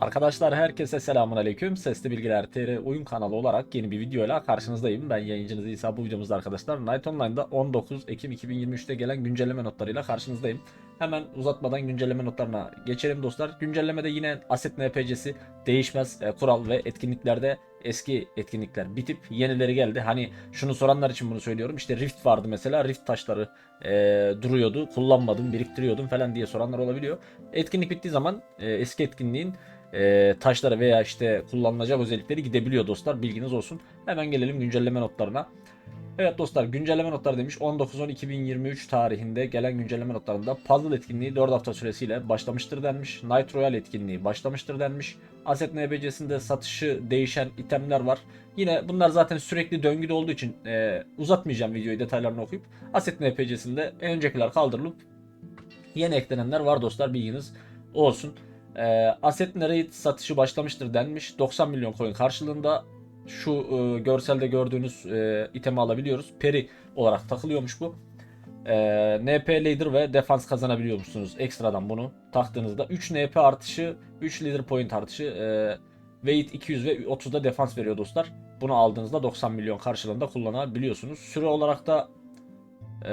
Arkadaşlar herkese selamun aleyküm. Sesli Bilgiler TR oyun kanalı olarak yeni bir videoyla karşınızdayım. Ben yayıncınız İsa. Bu arkadaşlar Night Online'da 19 Ekim 2023'te gelen güncelleme notlarıyla karşınızdayım. Hemen uzatmadan güncelleme notlarına geçelim dostlar. Güncellemede yine Asset NPC'si değişmez e, kural ve etkinliklerde eski etkinlikler bitip yenileri geldi. Hani şunu soranlar için bunu söylüyorum. İşte Rift vardı mesela. Rift taşları e, duruyordu. Kullanmadım, biriktiriyordum falan diye soranlar olabiliyor. Etkinlik bittiği zaman e, eski etkinliğin e, taşlara veya işte kullanılacak özellikleri gidebiliyor dostlar. Bilginiz olsun. Hemen gelelim güncelleme notlarına. Evet dostlar güncelleme notları demiş 19-10-2023 tarihinde gelen güncelleme notlarında puzzle etkinliği 4 hafta süresiyle başlamıştır denmiş. Night Royale etkinliği başlamıştır denmiş. Asset NBC'sinde satışı değişen itemler var. Yine bunlar zaten sürekli döngüde olduğu için e, uzatmayacağım videoyu detaylarını okuyup Asset NPC'sinde öncekiler kaldırılıp yeni eklenenler var dostlar bilginiz olsun. E, Asset Narrate satışı başlamıştır denmiş. 90 milyon coin karşılığında şu e, görselde gördüğünüz e, itemi alabiliyoruz. Peri olarak takılıyormuş bu. E, NP Leader ve defans kazanabiliyormuşsunuz ekstradan bunu taktığınızda. 3 NP artışı, 3 Leader Point artışı, e, Weight 200 ve 30'da defans veriyor dostlar. Bunu aldığınızda 90 milyon karşılığında kullanabiliyorsunuz. Süre olarak da e,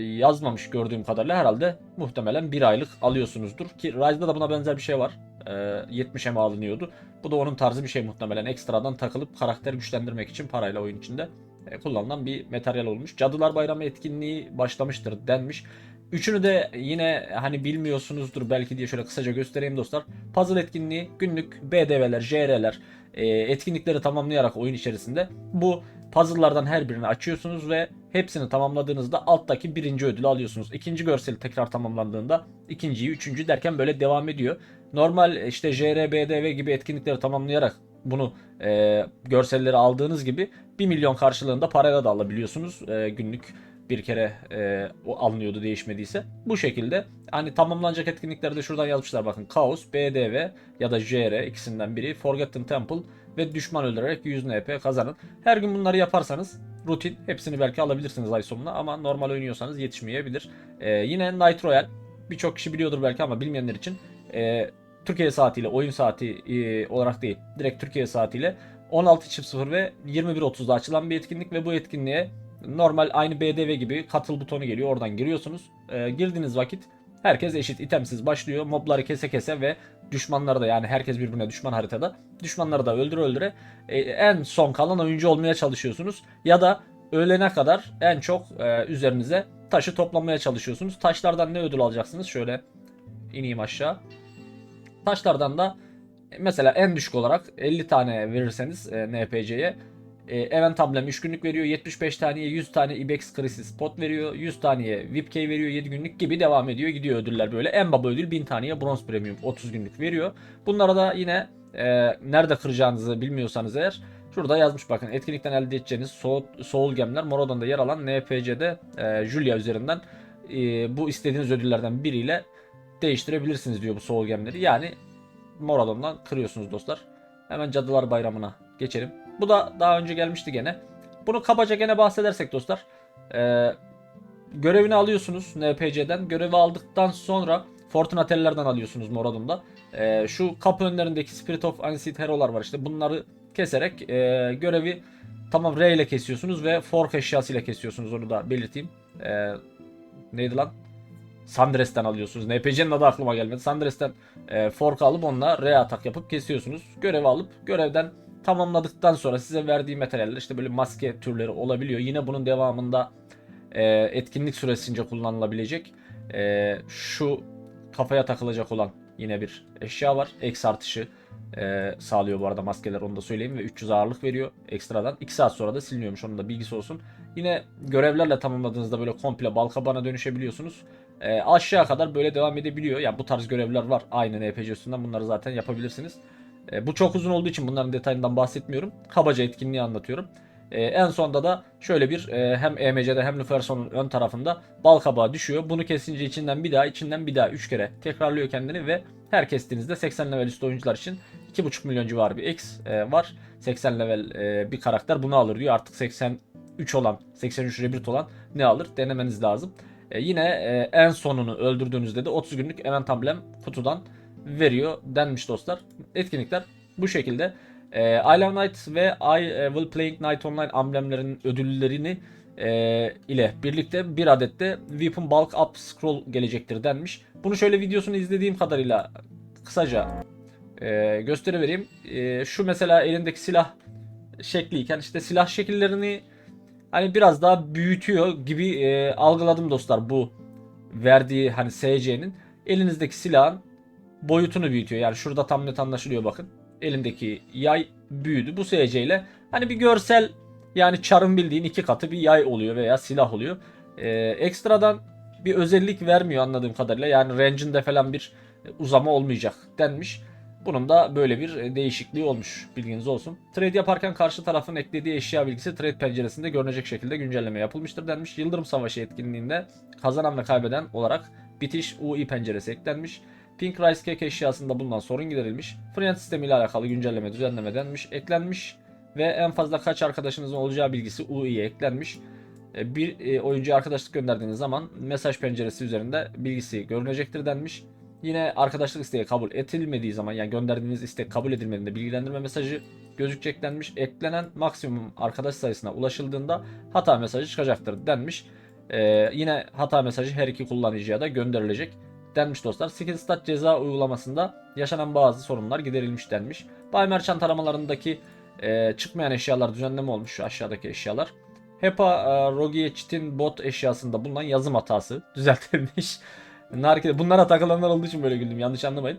yazmamış gördüğüm kadarıyla herhalde muhtemelen 1 aylık alıyorsunuzdur. Ki Rise'da da buna benzer bir şey var. E, 70 M alınıyordu. Bu da onun tarzı bir şey muhtemelen. Ekstradan takılıp karakter güçlendirmek için parayla oyun içinde e, kullanılan bir materyal olmuş. Cadılar Bayramı etkinliği başlamıştır denmiş. Üçünü de yine hani bilmiyorsunuzdur belki diye şöyle kısaca göstereyim dostlar. Puzzle etkinliği günlük BDV'ler, JR'ler e, etkinlikleri tamamlayarak oyun içerisinde bu puzzle'lardan her birini açıyorsunuz ve hepsini tamamladığınızda alttaki birinci ödülü alıyorsunuz. İkinci görseli tekrar tamamlandığında ikinciyi, üçüncü derken böyle devam ediyor. Normal işte JR, BDV gibi etkinlikleri tamamlayarak bunu e, görselleri aldığınız gibi 1 milyon karşılığında parayla da alabiliyorsunuz. E, günlük bir kere e, o alınıyordu değişmediyse. Bu şekilde hani tamamlanacak etkinliklerde şuradan yazmışlar bakın. Kaos, BDV ya da JR ikisinden biri. Forgotten Temple ve düşman öldürerek 100 NP kazanın. Her gün bunları yaparsanız rutin hepsini belki alabilirsiniz ay sonuna ama normal oynuyorsanız yetişmeyebilir. E, yine Night Royale birçok kişi biliyordur belki ama bilmeyenler için e, Türkiye saatiyle oyun saati e, olarak değil direkt Türkiye saatiyle 16.00 ve 21.30'da açılan bir etkinlik ve bu etkinliğe normal aynı BDV gibi katıl butonu geliyor oradan giriyorsunuz. E, girdiğiniz vakit herkes eşit itemsiz başlıyor. Mobları kese kese ve düşmanları da yani herkes birbirine düşman haritada. Düşmanları da öldüre öldüre e, en son kalan oyuncu olmaya çalışıyorsunuz. Ya da ölene kadar en çok e, üzerinize taşı toplamaya çalışıyorsunuz. Taşlardan ne ödül alacaksınız? Şöyle ineyim aşağı. Taşlardan da mesela en düşük olarak 50 tane verirseniz e, NPC'ye e, event amblem 3 günlük veriyor. 75 taneye 100 tane Ibex Crisis pot veriyor. 100 taneye VIP key veriyor 7 günlük gibi devam ediyor. Gidiyor ödüller böyle. En baba ödül 1000 taneye bronz premium 30 günlük veriyor. Bunlara da yine e, nerede kıracağınızı bilmiyorsanız eğer Şurada yazmış bakın etkinlikten elde edeceğiniz soul, soul gemler Morodon'da yer alan NPC'de e, Julia üzerinden e, bu istediğiniz ödüllerden biriyle değiştirebilirsiniz diyor bu soul gemleri. Yani Moradon'dan kırıyorsunuz dostlar. Hemen Cadılar Bayramı'na geçelim. Bu da daha önce gelmişti gene. Bunu kabaca gene bahsedersek dostlar. Ee, görevini alıyorsunuz NPC'den. Görevi aldıktan sonra Fortunatellerden alıyorsunuz Moradon'da. Ee, şu kapı önlerindeki Spirit of Unseen Hero'lar var işte. Bunları keserek e, görevi tamam R ile kesiyorsunuz ve fork eşyasıyla kesiyorsunuz onu da belirteyim. Ee, neydi lan? Sandres'ten alıyorsunuz. NPC'nin adı aklıma gelmedi. Sandres'ten e, fork alıp onunla R atak yapıp kesiyorsunuz. Görevi alıp görevden tamamladıktan sonra size verdiği materyaller işte böyle maske türleri olabiliyor. Yine bunun devamında e, etkinlik süresince kullanılabilecek e, şu kafaya takılacak olan yine bir eşya var. Eksi artışı e, sağlıyor bu arada maskeler onu da söyleyeyim ve 300 ağırlık veriyor ekstradan. 2 saat sonra da siliniyormuş onun da bilgisi olsun. Yine görevlerle tamamladığınızda böyle komple balkabana dönüşebiliyorsunuz. E, aşağı kadar böyle devam edebiliyor. Yani bu tarz görevler var aynı NPC üstünden bunları zaten yapabilirsiniz. E, bu çok uzun olduğu için bunların detayından bahsetmiyorum. Kabaca etkinliği anlatıyorum. E, en sonda da şöyle bir e, hem EMC'de hem Luferson'un ön tarafında bal kabağı düşüyor. Bunu kesince içinden bir daha içinden bir daha 3 kere tekrarlıyor kendini ve her kestiğinizde 80 level üstü oyuncular için 2,5 milyon civarı bir X e, var. 80 level e, bir karakter bunu alır diyor. Artık 83 olan 83 rebirth olan ne alır denemeniz lazım. E, yine e, en sonunu öldürdüğünüzde de 30 günlük event amblem kutudan veriyor denmiş dostlar. Etkinlikler bu şekilde. E, I Love Night ve I e, Will Playing Night Online amblemlerinin ödüllerini e, ile birlikte bir adet de Weapon Bulk Up Scroll gelecektir denmiş. Bunu şöyle videosunu izlediğim kadarıyla kısaca e, gösterivereyim. E, şu mesela elindeki silah şekliyken işte silah şekillerini hani biraz daha büyütüyor gibi e, algıladım dostlar bu verdiği hani SC'nin elinizdeki silahın boyutunu büyütüyor. Yani şurada tam net anlaşılıyor bakın. Elindeki yay büyüdü. Bu SC ile hani bir görsel yani çarın bildiğin iki katı bir yay oluyor veya silah oluyor. E, ekstradan bir özellik vermiyor anladığım kadarıyla. Yani range'inde falan bir uzama olmayacak denmiş. Bunun da böyle bir değişikliği olmuş. Bilginiz olsun. Trade yaparken karşı tarafın eklediği eşya bilgisi trade penceresinde görünecek şekilde güncelleme yapılmıştır denmiş. Yıldırım Savaşı etkinliğinde kazanan ve kaybeden olarak bitiş UI penceresi eklenmiş. Pink Rice Cake eşyasında bulunan sorun giderilmiş. Friend sistemi ile alakalı güncelleme düzenleme denmiş. Eklenmiş ve en fazla kaç arkadaşınızın olacağı bilgisi UI'ye eklenmiş. E, Bir e, oyuncuya arkadaşlık gönderdiğiniz zaman mesaj penceresi üzerinde bilgisi görünecektir denmiş. Yine arkadaşlık isteği kabul edilmediği zaman yani gönderdiğiniz istek kabul edilmediğinde bilgilendirme mesajı gözükecek denmiş. Eklenen maksimum arkadaş sayısına ulaşıldığında hata mesajı çıkacaktır denmiş. Ee, yine hata mesajı her iki kullanıcıya da gönderilecek denmiş dostlar. Skill Stat ceza uygulamasında yaşanan bazı sorunlar giderilmiş denmiş. Bay Merchant e, çıkmayan eşyalar düzenleme olmuş şu aşağıdaki eşyalar. HEPA e, Rogier Cheat'in bot eşyasında bulunan yazım hatası düzeltilmiş. Narkide bunlara takılanlar olduğu için böyle güldüm yanlış anlamayın.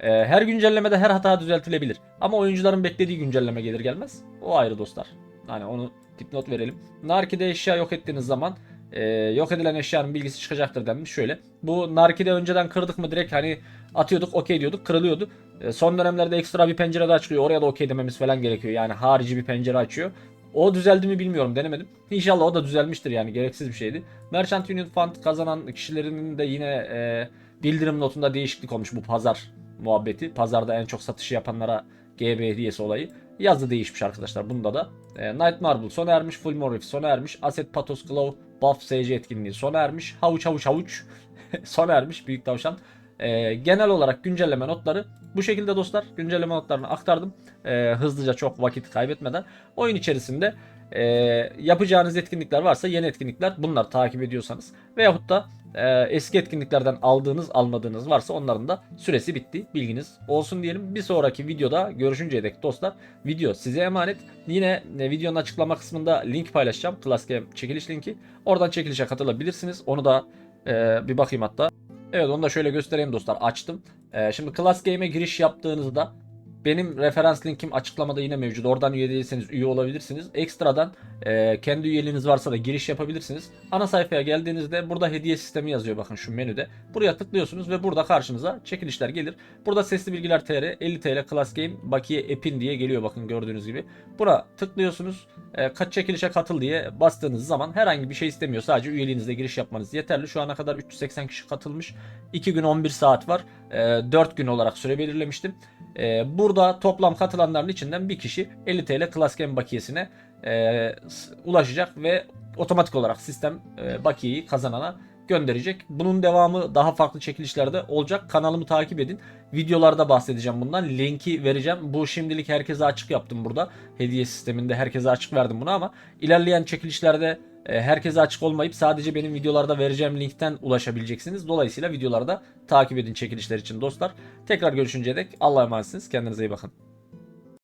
Ee, her güncellemede her hata düzeltilebilir. Ama oyuncuların beklediği güncelleme gelir gelmez. O ayrı dostlar. Hani onu dipnot verelim. Narkide eşya yok ettiğiniz zaman e, yok edilen eşyanın bilgisi çıkacaktır denmiş. Şöyle. Bu Narkide önceden kırdık mı direkt hani atıyorduk okey diyorduk kırılıyordu. E, son dönemlerde ekstra bir pencere daha çıkıyor. Oraya da okey dememiz falan gerekiyor. Yani harici bir pencere açıyor. O düzeldi mi bilmiyorum denemedim. İnşallah o da düzelmiştir yani gereksiz bir şeydi. Merchant Union Fund kazanan kişilerin de yine e, bildirim notunda değişiklik olmuş bu pazar muhabbeti. Pazarda en çok satışı yapanlara GB hediyesi olayı. Yazı değişmiş arkadaşlar bunda da. E, Night Marble sona ermiş. Full Morph sona ermiş. Asset Pathos Glow Buff SC etkinliği sona ermiş. Havuç havuç havuç sona ermiş. Büyük tavşan. E, genel olarak güncelleme notları bu şekilde dostlar. Güncelleme notlarını aktardım. E, hızlıca çok vakit kaybetmeden. Oyun içerisinde e, yapacağınız etkinlikler varsa yeni etkinlikler bunlar takip ediyorsanız. Veyahut da e, eski etkinliklerden aldığınız almadığınız varsa onların da süresi bitti. Bilginiz olsun diyelim. Bir sonraki videoda görüşünceye dek dostlar. Video size emanet. Yine e, videonun açıklama kısmında link paylaşacağım. Class çekiliş linki. Oradan çekilişe katılabilirsiniz. Onu da e, bir bakayım hatta. Evet onu da şöyle göstereyim dostlar. Açtım. Ee, şimdi Class giriş yaptığınızda benim referans linkim açıklamada yine mevcut. Oradan üye değilseniz üye olabilirsiniz. Ekstradan e, kendi üyeliğiniz varsa da giriş yapabilirsiniz. Ana sayfaya geldiğinizde burada hediye sistemi yazıyor bakın şu menüde. Buraya tıklıyorsunuz ve burada karşınıza çekilişler gelir. Burada sesli bilgiler TR 50 TL Class Game bakiye epin diye geliyor bakın gördüğünüz gibi. Buna tıklıyorsunuz. E, kaç çekilişe katıl diye bastığınız zaman herhangi bir şey istemiyor. Sadece üyeliğinizle giriş yapmanız yeterli. Şu ana kadar 380 kişi katılmış. 2 gün 11 saat var. E, 4 gün olarak süre belirlemiştim. E, burada toplam katılanların içinden bir kişi 50 TL Class bakiyesine e, ulaşacak ve otomatik olarak sistem e, bakiyeyi kazanana gönderecek. Bunun devamı daha farklı çekilişlerde olacak. Kanalımı takip edin. Videolarda bahsedeceğim bundan. Linki vereceğim. Bu şimdilik herkese açık yaptım burada. Hediye sisteminde herkese açık verdim bunu ama ilerleyen çekilişlerde herkese açık olmayıp sadece benim videolarda vereceğim linkten ulaşabileceksiniz. Dolayısıyla videolarda takip edin çekilişler için dostlar. Tekrar görüşünceye dek Allah'a emanetsiniz. Kendinize iyi bakın.